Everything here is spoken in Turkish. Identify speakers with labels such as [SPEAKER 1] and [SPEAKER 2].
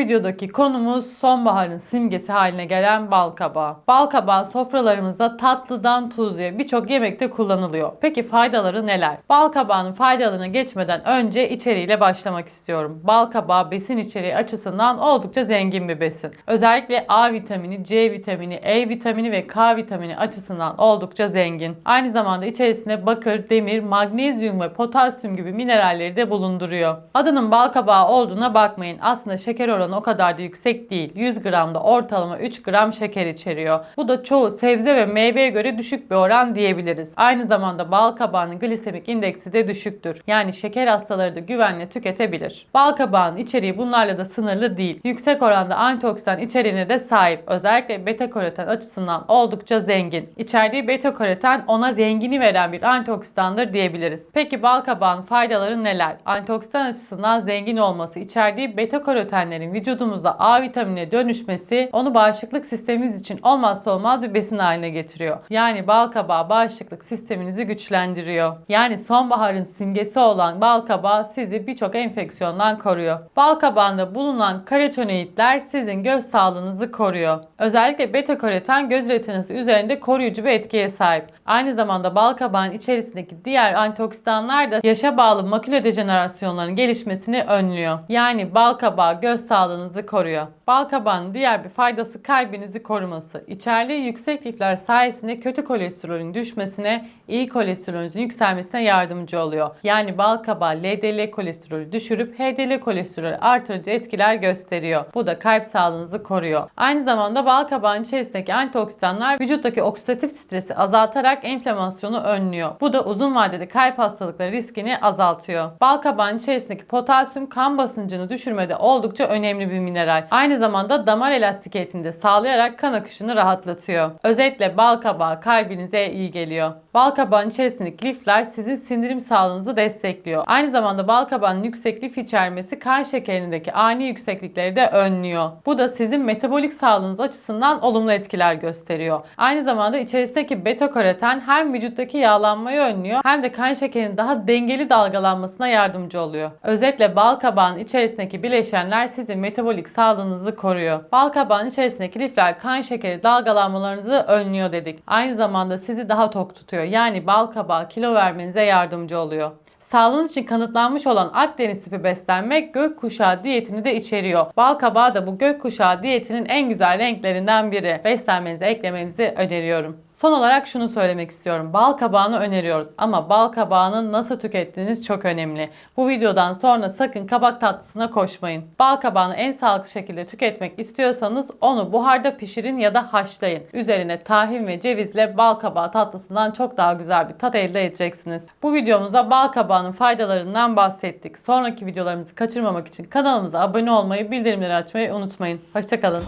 [SPEAKER 1] videodaki konumuz sonbaharın simgesi haline gelen bal kabağı. Bal kabağı sofralarımızda tatlıdan tuzluya birçok yemekte kullanılıyor. Peki faydaları neler? Bal kabağının faydalarına geçmeden önce içeriğiyle başlamak istiyorum. Bal kabağı besin içeriği açısından oldukça zengin bir besin. Özellikle A vitamini, C vitamini, E vitamini ve K vitamini açısından oldukça zengin. Aynı zamanda içerisinde bakır, demir, magnezyum ve potasyum gibi mineralleri de bulunduruyor. Adının bal kabağı olduğuna bakmayın. Aslında şeker oranı o kadar da yüksek değil. 100 gramda ortalama 3 gram şeker içeriyor. Bu da çoğu sebze ve meyveye göre düşük bir oran diyebiliriz. Aynı zamanda bal kabağının glisemik indeksi de düşüktür. Yani şeker hastaları da güvenle tüketebilir. Bal kabağının içeriği bunlarla da sınırlı değil. Yüksek oranda antioksidan içeriğine de sahip. Özellikle beta karoten açısından oldukça zengin. İçerdiği beta karoten ona rengini veren bir antioksidandır diyebiliriz. Peki bal kabağının faydaları neler? Antioksidan açısından zengin olması, içerdiği beta karotenlerin vücudumuzda A vitaminine dönüşmesi onu bağışıklık sistemimiz için olmazsa olmaz bir besin haline getiriyor. Yani bal kabağı bağışıklık sisteminizi güçlendiriyor. Yani sonbaharın simgesi olan bal kabağı sizi birçok enfeksiyondan koruyor. Bal kabağında bulunan karotenoidler sizin göz sağlığınızı koruyor. Özellikle beta karoten göz retinası üzerinde koruyucu bir etkiye sahip. Aynı zamanda bal kabağının içerisindeki diğer antioksidanlar da yaşa bağlı makule dejenerasyonlarının gelişmesini önlüyor. Yani bal kabağı göz sağlığınızı koruyor. Bal kabağının diğer bir faydası kalbinizi koruması. İçerdiği yüksek lifler sayesinde kötü kolesterolün düşmesine, iyi kolesterolünüzün yükselmesine yardımcı oluyor. Yani bal kabağı LDL kolesterolü düşürüp HDL kolesterolü artırıcı etkiler gösteriyor. Bu da kalp sağlığınızı koruyor. Aynı zamanda bal kabağının içerisindeki antioksidanlar vücuttaki oksidatif stresi azaltarak enflamasyonu önlüyor. Bu da uzun vadede kalp hastalıkları riskini azaltıyor. Bal kabağının içerisindeki potasyum kan basıncını düşürmede oldukça önemli bir mineral. Aynı zamanda damar elastikiyetini de sağlayarak kan akışını rahatlatıyor. Özetle bal kabağı kalbinize iyi geliyor. Bal kabağının içerisindeki lifler sizin sindirim sağlığınızı destekliyor. Aynı zamanda bal kabağının yüksek lif içermesi kan şekerindeki ani yükseklikleri de önlüyor. Bu da sizin metabolik sağlığınız açısından olumlu etkiler gösteriyor. Aynı zamanda içerisindeki beta karoten hem vücuttaki yağlanmayı önlüyor hem de kan şekerinin daha dengeli dalgalanmasına yardımcı oluyor. Özetle bal kabağının içerisindeki bileşenler sizin metabolik sağlığınızı koruyor. Bal kabağının içerisindeki lifler kan şekeri dalgalanmalarınızı önlüyor dedik. Aynı zamanda sizi daha tok tutuyor. Yani bal kabağı kilo vermenize yardımcı oluyor. Sağlığınız için kanıtlanmış olan Akdeniz tipi beslenmek gökkuşağı diyetini de içeriyor. Bal kabağı da bu gökkuşağı diyetinin en güzel renklerinden biri. Beslenmenize eklemenizi öneriyorum. Son olarak şunu söylemek istiyorum. Bal kabağını öneriyoruz ama bal kabağını nasıl tükettiğiniz çok önemli. Bu videodan sonra sakın kabak tatlısına koşmayın. Bal kabağını en sağlıklı şekilde tüketmek istiyorsanız onu buharda pişirin ya da haşlayın. Üzerine tahin ve cevizle bal kabağı tatlısından çok daha güzel bir tat elde edeceksiniz. Bu videomuzda bal kabağının faydalarından bahsettik. Sonraki videolarımızı kaçırmamak için kanalımıza abone olmayı, bildirimleri açmayı unutmayın. Hoşçakalın.